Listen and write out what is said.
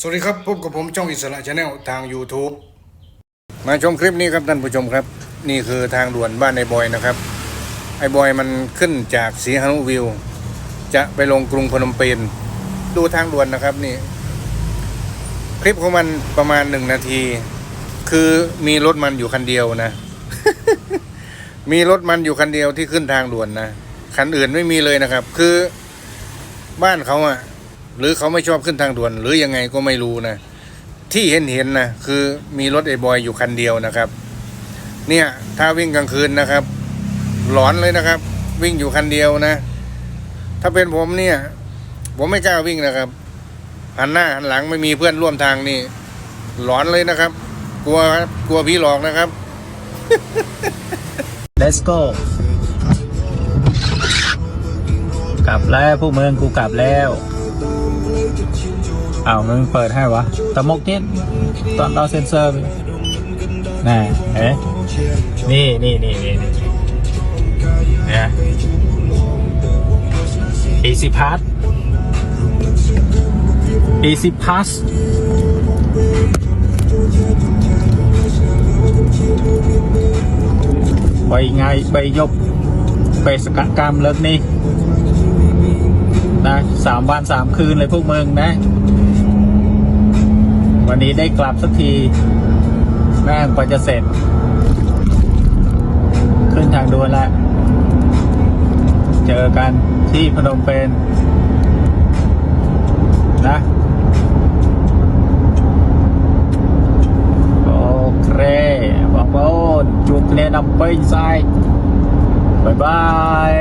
สวัสดีครับพบกับผมจ้องอิสระชาแนลทาง YouTube มาชมคลิปนี้ครับท่านผู้ชมครับ นี่คือทางด่วนบ้านไอ้บอยนะครับ ไอ้บอยมันขึ้นจากสีหนุวิว จะไปลงกรุงพนมเปญดูทางด่วนนะครับนี่ คลิปของมันประมาณหนึ่งนาที คือมีรถมันอยู่คันเดียวนะ มีรถมันอยู่คันเดียวที่ขึ้นทางด่วนนะคันอื่นไม่มีเลยนะครับ คือบ้านเขาอะ หรือเขาไม่ชอบขึ้นทางด่วน หรือยังไงก็ไม่รู้นะ ที่เห็นเห็นนะคือมีรถไอ้บอยอยู่คันเดียวนะครับ เนี่ยถ้าวิ่งกลางคืนนะครับ หลอนเลยนะครับ วิ่งอยู่คันเดียวนะ ถ้าเป็นผมเนี่ย ผมไม่กล้าวิ่งนะครับ หันหน้าหันหลังไม่มีเพื่อนร่วมทางนี่ หลอนเลยนะครับ กลัวกลัวผีหลอกนะครับ Let's go กลับแล้วพวกมึงกูกลับแล้ว อ้าวมึงเปิดให้วะตะมกนิดตอนเราเซ็นเซอร์น่ะเอ๊ะนี่นี่นี่นี่นี่เนี่ย Easy Pass Easy Pass ไปไงไปยบไปสกกรรมเลิก นะสามวันสามคืนเลยพวกมึงนะ วันนี้ได้กลับสักทีแม่งกว่าจะเสร็จ ขึ้นทางด่วนละ เจอกันที่พนมเปญนนะโอเคบอกว่าจุกเรียนำไปใส่บายบาย